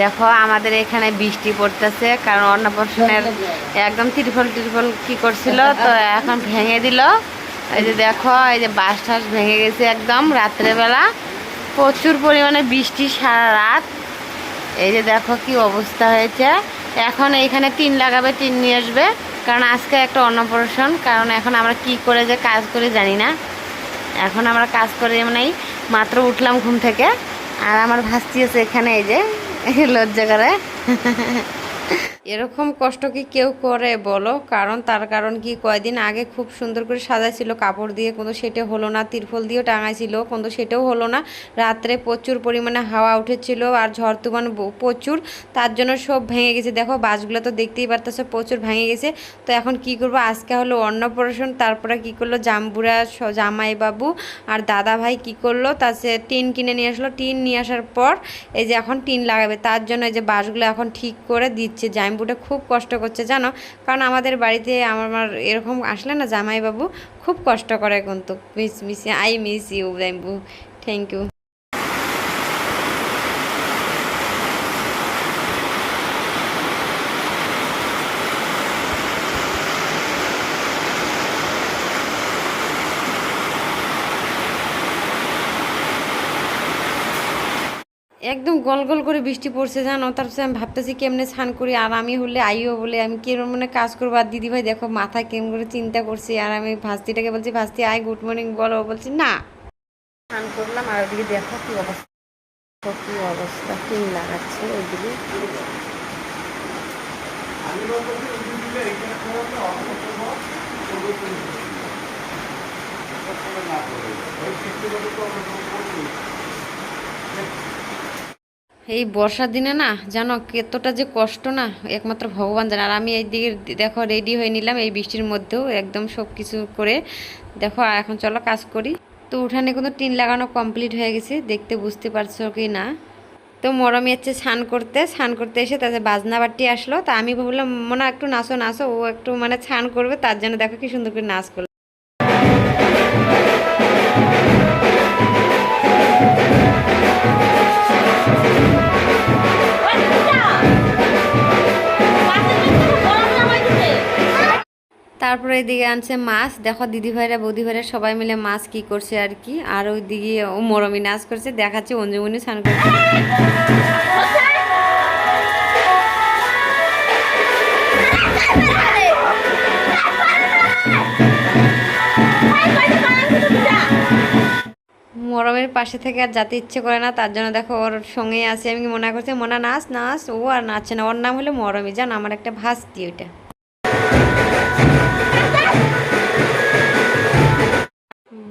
দেখো, আমাদের এখানে বৃষ্টি পড়তেছে, কারণ অন্নপ্রাশনের একদম তিরফল তিরফল কি করছিল, তো এখন ভেঙে দিল। এই যে দেখো, এই যে বাস টাস ভেঙে গেছে একদম রাত্রেবেলা। প্রচুর পরিমাণে বৃষ্টি সারা রাত। এই যে দেখো কি অবস্থা হয়েছে। এখন এইখানে টিন লাগাবে, টিন নিয়ে আসবে, কারণ আজকে একটা অন্নপ্রাশন, কারণ এখন আমরা কি করে যে কাজ করে জানি না। এখন আমরা কাজ করে মানে মাত্র উঠলাম ঘুম থেকে, আর আমার ভাস্তি আছে এখানে, এই যে লজ্জা করে। এরকম কষ্ট কি কেউ করে, বলো? কারণ তার কারণ কি কয়দিন আগে খুব সুন্দর করে সাজাইছিল, কাপড় দিয়ে, কোনো সেটা হলো না তিরফল দিয়েও টাঙাইছিল, কোনো সেটাও হলো না। রাত্রে প্রচুর পরিমাণে হাওয়া উঠেছিল আর ঝড় তুফান প্রচুর, তার জন্য সব ভেঙে গেছে। দেখো, বাসগুলো তো দেখতেই পারতেছো, প্রচুর ভেঙে গেছে। তো এখন কি করব? আজকে হলো অন্নপ্রাশন তারপরে কি করল? জাম্বুরা জামাই বাবু আর দাদা ভাই কি করল? তার সে টিন কিনে নিয়ে আসলো। টিন নিয়ে আসার পর এই যে এখন টিন লাগাবে, তার জন্য এই যে বাসগুলো এখন ঠিক করে দিচ্ছে জামাইবুটা খুব কষ্ট করছে, জানো? কারণ আমাদের বাড়িতে আমার আমার এরকম আসলে না, জামাইবাবু খুব কষ্ট করে কিন্তু। Miss miss I miss you shampoo thank you একদম গল গল করে বৃষ্টি পড়ছে জানো। তারপরে আমি ভাবতেছি কেমনে স্নান করি আর আমি হলে আইও বলে আমি কেমন মানে কাজ করব। আর দিদিভাই দেখো মাথা কেমন করে চিন্তা করছি আর আমি ভাস্তিটাকে বলছি ভাস্তি আয় গুড মর্নিং বলো। বলছি না। স্নান করলাম আর ওদিকে দেখো কি অবস্থা। কি অবস্থা টিন লাগাচ্ছে ওইদিকে। এই বর্ষার দিনে না, জানো কতটা যে কষ্ট না, একমাত্র ভগবান জানে। আর আমি এই দিকে দেখো রেডি হয়ে নিলাম এই বৃষ্টির মধ্যেও, একদম সব কিছু করে। দেখো এখন চলো কাজ করি। তো উঠানে কিন্তু টিন লাগানো কমপ্লিট হয়ে গেছে, দেখতে বুঝতে পারছ কি না? তো মরমি হচ্ছে স্নান করতে স্নান করতে এসে তাদের বাজনা বাটি আসলো। তা আমি ভাবলাম, মনে একটু নাচো নাচো, ও একটু মানে স্নান করবে, তার জন্য দেখো কি সুন্দর করে নাচ করল। তারপরে এদিকে আনছে মাছ। দেখো দিদি ভাইরা বৌদি ভাইরা সবাই মিলে মাছ কি করছে আর কি। আর ওইদিকে ও মরমি নাচ করছে। দেখাচ্ছে অঞ্জুমনি স্নান করছে। মরমের পাশে থেকে আর যাতে ইচ্ছে করে না। তার জন্য দেখো ওর সঙ্গেই আছে। আমি মনে করছি, মনে, নাচ নাচ। ও আর নাচছে না। ওর নাম হলো মরমি। জান, আমার একটা ভাস্তি ওইটা।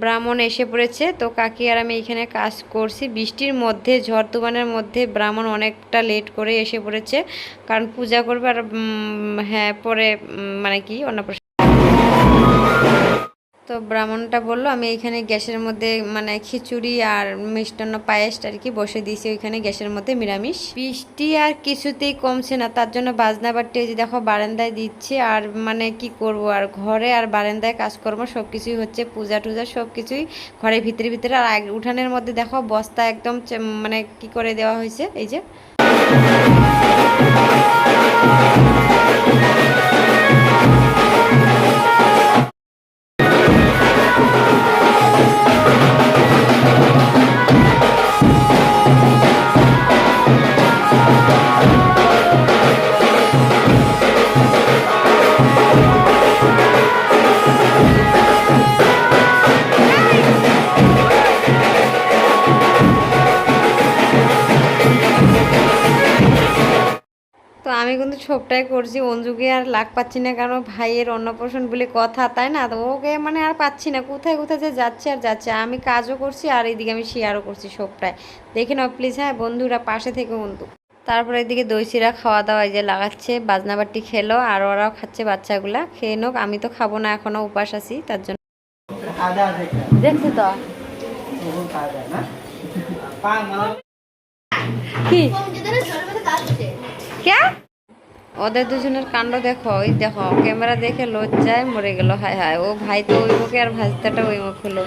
ব্রাহ্মণ এসে পড়েছে। তো কাকি আর আমি এখানে কাজ করছি। বৃষ্টির মধ্যে, ঝড় তুফানের মধ্যে ব্রাহ্মণ অনেকটা লেট করে এসে পড়েছে। কারণ পূজা করবে আর হ্যাঁ পরে মানে কি অন্নপ্রাশন তো ব্রাহ্মণটা বলল, আমি এখানে গ্যাসের মধ্যে মানে খিচুড়ি আর মিষ্টান্ন পায়েস আর কি বসে দিয়েছি, ওইখানে গ্যাসের মধ্যে নিরামিষ। বৃষ্টি আর কিছুতেই কমছে না, তার জন্য বাজনা বাট্টি যে দেখো বারান্দায় দিচ্ছে, আর মানে কি করব, আর ঘরে আর বারান্দায় কাজকর্ম সব কিছুই হচ্ছে, পূজা টুজা সব কিছুই ঘরের ভিতরে ভিতরে, আর উঠানের মধ্যে দেখো বস্তা একদম মানে কি করে দেওয়া হয়েছে, এই যে। তো আমি কিন্তু সবটাই করছি, অঞ্জুকে আর লাগ পাচ্ছি না, কারণ ভাইয়ের অন্নপ্রাশন বলে কথা, তাই না? তো ওকে মানে আর পাচ্ছি না, কোথায় কোথায় যে যাচ্ছে আর যাচ্ছে। আমি কাজও করছি আর এইদিকে আমি শেয়ারও করছি সবটাই দেখে নাও প্লিজ হ্যাঁ বন্ধুরা, পাশে থেকে বন্ধু তারপরে এদিকে দইসিরা খাওয়া দাওয়া এই যে লাগাচ্ছে বাজনা বাজনাবাটি খেলো আর ওরাও খাচ্ছে বাচ্চাগুলা। খেয়ে নোক আমি তো খাব না এখনও উপাস আছি তার জন্য। আদা দেখছি তো? তখন খাওয়া যায় না পা মালা কি কে ওদের দুজনের কাণ্ড দেখো, ওই দেখো, ক্যামেরা দেখে লজ্জায় মরে গেল, হায় হায়। ও ভাই তো ওই মুখে আর ভাজতাটা ওই মুখ হলো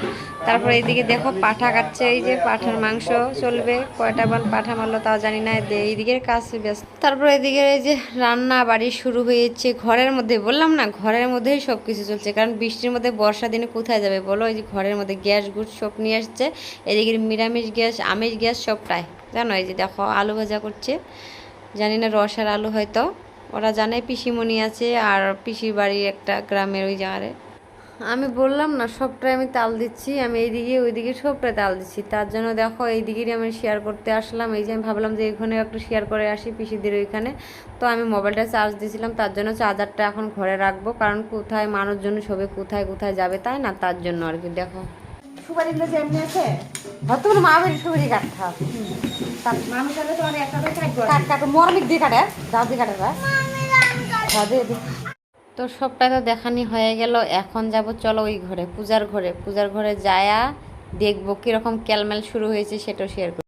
তারপর এইদিকে দেখো পাঠা কাটছে এই যে পাঠার মাংস চলবে, কয়টা বান পাঠা মারলো তাও জানি না এইদিকে কাজ ব্যস্ত। তারপর এদিকে এই যে রান্না বাড়ি শুরু হয়েছে, ঘরের মধ্যে, বললাম না, ঘরের মধ্যেই সব কিছু চলছে, কারণ বৃষ্টির মধ্যে বর্ষা দিনে কোথায় যাবে বলো? এই যে ঘরের মধ্যে গ্যাস গুট সব নিয়ে আসছে, এদিকে নিরামিষ গ্যাস, আমিষ গ্যাস সবটাই জানো এই যে দেখো, আলু ভাজা করছে, জানি না রস আর আলু হয়তো। ওরা জানে পিসিমণি আছে আর পিসির বাড়ি একটা গ্রামের ওই জায়গায়। আমি বললাম না সবটাই আমি তাল দিচ্ছি আমি এইদিকে ওইদিকে সবটাই তাল দিচ্ছি। তার জন্য দেখো এইদিকেরই আমি শেয়ার করতে আসলাম এই যে আমি ভাবলাম যে এখানে একটু শেয়ার করে আসি পিসিদের ওইখানে। তো আমি মোবাইলটা চার্জ দিয়েছিলাম তার জন্য চার্জারটা এখন ঘরে রাখব কারণ কোথায় মানুষজন সবে কোথায় কোথায় যাবে তাই না? তার জন্য আর কি দেখো। সুপারিগুলো যে এমনি আছে? মা বাড়ি সুবিধি কাটতে হবে। তো কাট মরমিক দিয়ে কাটে দিয়ে কাটে সবটাই তো দেখানি হয়ে গেল এখন যাব চলো ওই ঘরে পূজার ঘরে। পূজার ঘরে যায়া দেখব কীরকম ক্যালমেল শুরু হয়েছে সেটাও শেয়ার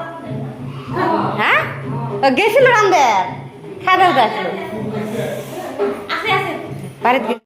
গেছিল রামদের খাদ আছে বাড়িতে